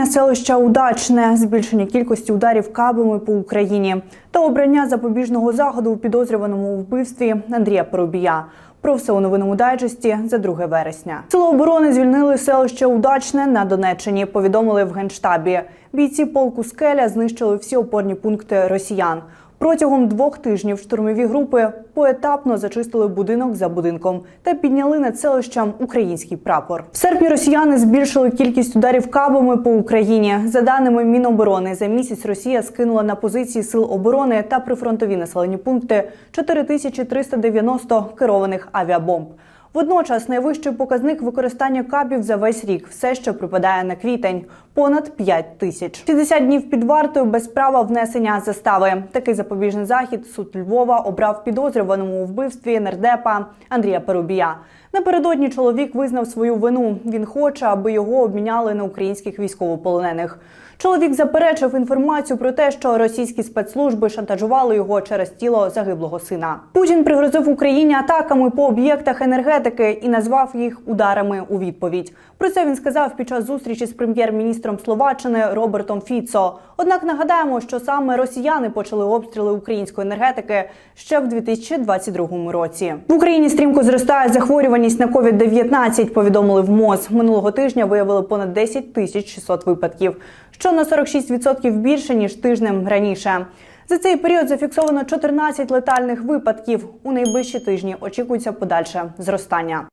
Звільнення селища Удачне, збільшення кількості ударів кабами по Україні та обрання запобіжного заходу у підозрюваному вбивстві Андрія Поробія. Про все у новинному дайджесті за 2 вересня. Село оборони звільнили селище Удачне на Донеччині. Повідомили в генштабі. Бійці полку Скеля знищили всі опорні пункти росіян. Протягом двох тижнів штурмові групи поетапно зачистили будинок за будинком та підняли над селищем український прапор. В серпні росіяни збільшили кількість ударів кабами по Україні. За даними Міноборони, за місяць Росія скинула на позиції сил оборони та прифронтові населені пункти 4390 керованих авіабомб. Водночас найвищий показник використання кабів за весь рік все ще припадає на квітень понад 5 тисяч. 60 днів під вартою без права внесення застави. Такий запобіжний захід суд Львова обрав підозрюваному у вбивстві нардепа Андрія Парубія. Напередодні чоловік визнав свою вину. Він хоче, аби його обміняли на українських військовополонених. Чоловік заперечив інформацію про те, що російські спецслужби шантажували його через тіло загиблого сина. Путін пригрозив Україні атаками по об'єктах енергетики і назвав їх ударами у відповідь. Про це він сказав під час зустрічі з прем'єр-міністром Словаччини Робертом Фіцо. Однак нагадаємо, що саме росіяни почали обстріли української енергетики ще в 2022 році. В Україні стрімко зростає захворюваність на COVID-19, повідомили в МОЗ. Минулого тижня виявили понад 10 тисяч 600 випадків, що на 46% більше ніж тижнем раніше. За цей період зафіксовано 14 летальних випадків. У найближчі тижні очікується подальше зростання.